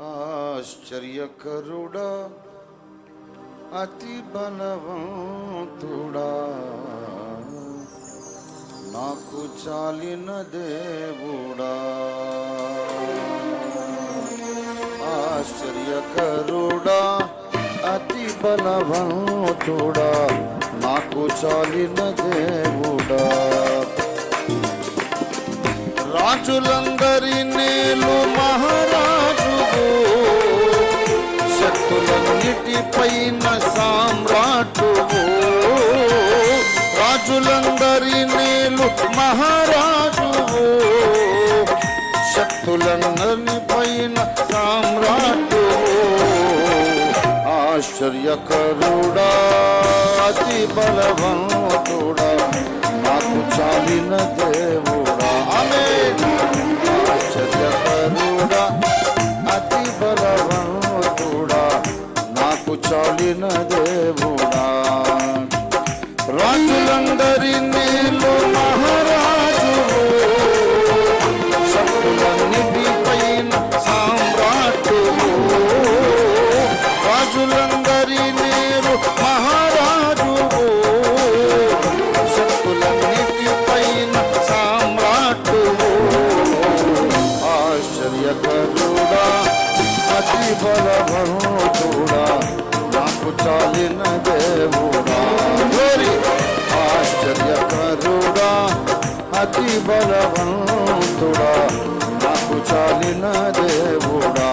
ఆశ్చర్యకరుడా అతి బలవంతుడా. నాకు చాలిన దేవుడా. ఆశ్చర్యకరుడా అతి బలవంతుడా. నాకు చాలిన దేవుడా. రాజులందరి నేలు మహారాజు పైన సామ్రాటువు రాజులందరి నేలు మహారాజువు శక్తులందరి పైన సామ్రాటువు ఆశ్చర్యకరుడా అతి బలవంతుడా నాకు చాలిన దేవుడా. చాలిన దేవుడా. రాజులందరి నీళ్ళు మహారాజు శక్తులన్నిటి పైన సామ్రాటు రాజులందరి నీరు మహారాజు శక్తులన్నిటి పైన సామ్రాటు ఆశ్చర్యకరుడా అతి నాకు చాలిన దేవుడా గోరి ఆశ్చర్యకరుడా అతి బలవంతుడా. నాకు చాలిన దేవుడా.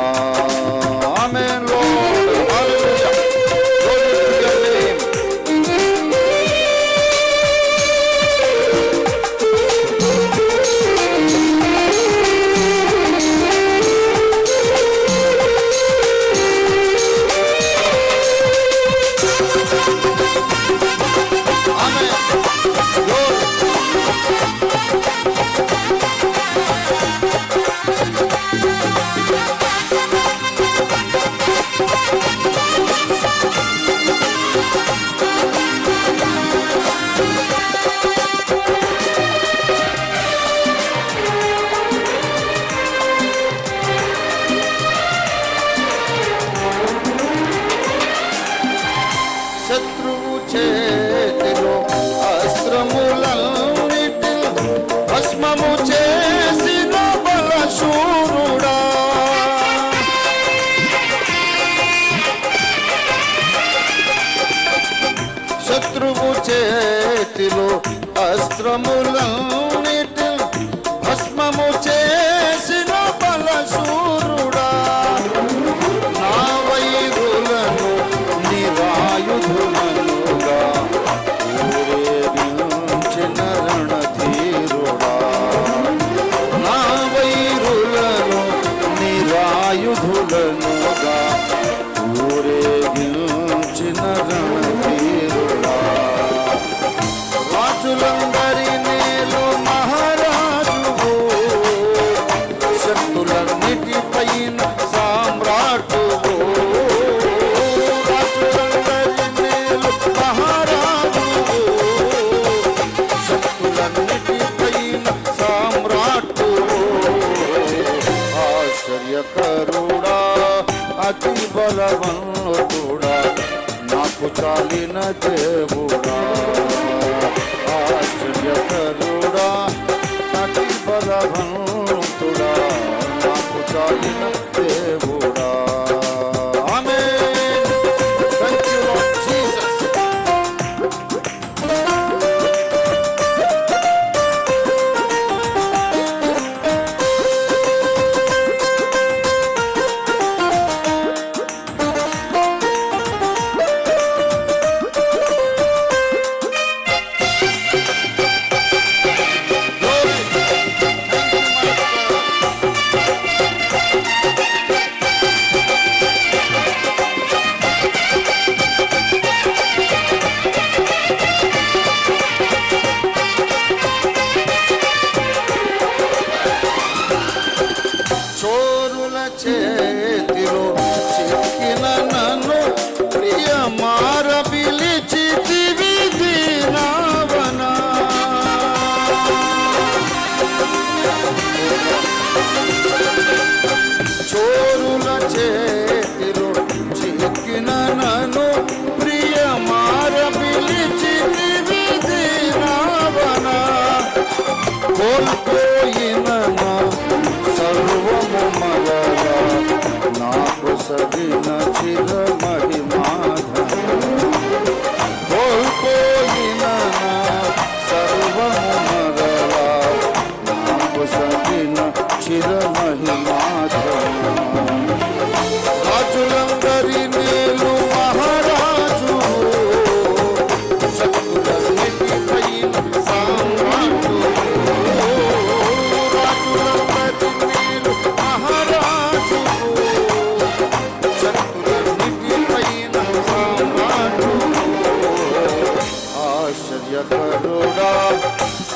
భస్మము చేసిన బలశూరుడా. శత్రువు చేతిలో అస్త్రములన్నిటి ఊరేగించిన రమ బలవంతుడా నాకు చాలిన దేవుడా சேர்த்திரோ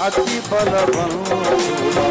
అతి బలవంతుల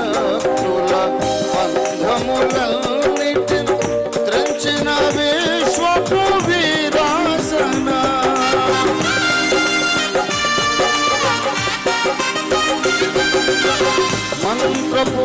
భక్తుల బంధములన్నిటి త్రంచిన విశ్వపు వీరాసన. మంత్రపు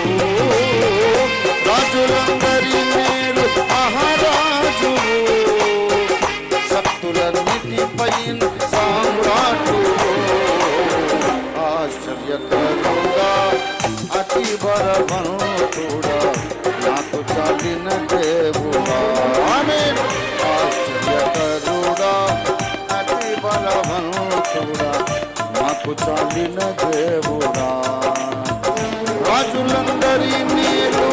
భగవంతుడా నాకు కలిగిన దేవుడా. ఆశ్చర్యకరుడా అతి బలవంతుడా నాకు కలిగిన దేవుడా. రాజులందరి మీరు